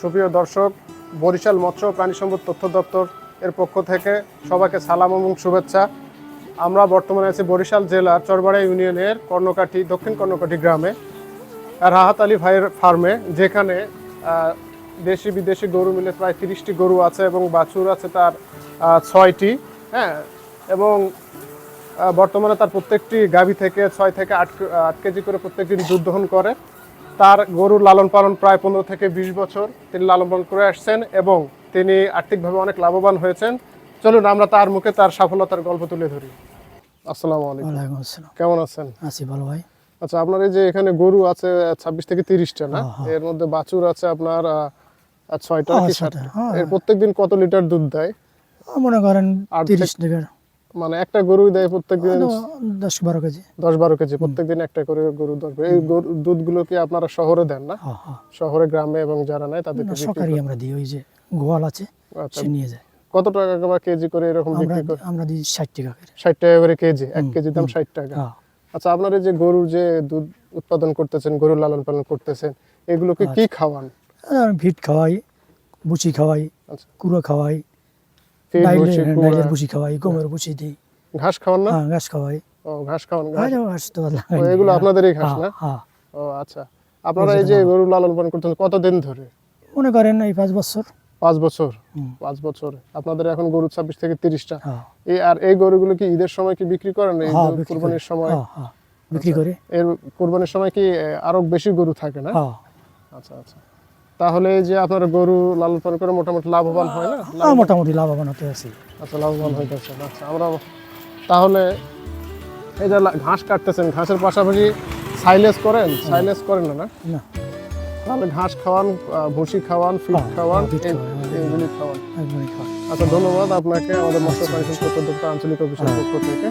সুপ্রিয় দর্শক, বরিশাল মৎস্য প্রাণী সম্পদ তথ্য দপ্তর এর পক্ষ থেকে সবাইকে সালাম এবং শুভেচ্ছা। আমরা বর্তমানে আছি বরিশাল জেলার চরবাড়া ইউনিয়নের কর্ণকাঠি, দক্ষিণ কর্ণকাঠি গ্রামে, রাহাত আলী ভাইয়ের ফার্মে, যেখানে দেশি বিদেশি গরু মিলে প্রায় তিরিশটি গরু আছে এবং বাছুর আছে তার ছয়টি হ্যাঁ? এবং বর্তমানে তার প্রত্যেকটি গাভী থেকে ছয় থেকে আট আট কেজি করে প্রত্যেকদিন দুধ দহন করে। তার গরুর লালন পালন প্রায় পনেরো থেকে বিশ বছর তিনি লালন পালন করে আসছেন এবং তিনি আর্থিকভাবে অনেক লাভবান হয়েছেন। চলুন আমরা তার মুখে তার সফলতার গল্প তুলে ধরি। আসসালামু আলাইকুম। কেমন আছেন? আছি ভালো ভাই। আচ্ছা আপনার এই যে এখানে গরু আছে ছাব্বিশ থেকে তিরিশটা না? হ্যাঁ, হ্যাঁ। এর মধ্যে বাছুর আছে আপনার ছয়টা হ্যাঁ, কি সাতটা। এর প্রত্যেকদিন কত লিটার দুধ দেয়? মনে করেন তিরিশ টাকা মানে একটা গরু দেয় প্রত্যেকদিন দশ বারো কেজি। দশ বারো কেজি প্রত্যেকদিন একটা করে গরু দশ এই দুধগুলো কি আপনারা শহরে দেন না? হ্যাঁ হ্যাঁ। শহরে গ্রামে এবং যারা নেয় তাদেরকে না, সরকারি আমরা দিই ওই যে গোয়াল আছে আচ্ছা। সে নিয়ে যায়। কত টাকা বা কেজি করে এরকম বিক্রি করে আমরা দিই ষাট টাকা করে। ষাট টাকা করে কেজি এক কেজি দাম ষাট টাকা। হ্যাঁ। আচ্ছা আপনার এই যে গরুর যে দুধ উৎপাদন করতেছেন গরু লালন পালন করতেছেন এগুলোকে কি খাওয়ান? আর ভিট খাওয়াই বুচি খাওয়াই আচ্ছা। কুড়ো খাওয়াই ফিড, ডাইলের ভুসি, ডাইলের কুড়া, খাওয়াই গমের বুচি দিই। ঘাস খাওয়ান না? হ্যাঁ ঘাস খাওয়াই। ও ঘাস খাওয়ান ঘাস আর ঘাস তো আর ও, লাগাই এগুলো আপনাদেরই ঘাস হ্যাঁ, না? হ্যাঁ। ও আচ্ছা। আপনারা এই যে গরু লালন পালন করতেছেন কতদিন ধরে? মনে করেন এই পাঁচ বছর। পাঁচ বছর? পাঁচ বছর। আপনাদের এখন গরু ছাব্বিশ থেকে তিরিশটা। হ্যাঁ। এই আর এই গরুগুলো কি ঈদের সময় কি বিক্রি করেন? এই হ্যাঁ। কুরবানির সময়? হ্যাঁ বিক্রি করে। এর কুরবানির সময় কি আরও বেশি গরু থাকে না? আচ্ছা আচ্ছা। তাহলে যে আপনার গরু লালন পালন করে মোটামুটি লাভবান হয় না? হ্যাঁ, মোটামুটি লাভবান হতে আছি। আচ্ছা লাভবান হইতেছেন আচ্ছা আমরা তাহলে এই যে ঘাস কাটতেছেন ঘাসের পাশাপাশি সাইলেজ করেন? সাইলেজ করেন না না? তাহলে ঘাস খাওয়ান ভুসি খাওয়ান ফিড হ্যাঁ, খাওয়ান হ্যাঁ, feed খাওয়ান, আচ্ছা ধন্যবাদ আপনাকে আমাদের মৎস্য প্রাণী সম্পদ আঞ্চলিক অফিসের পক্ষ থেকে।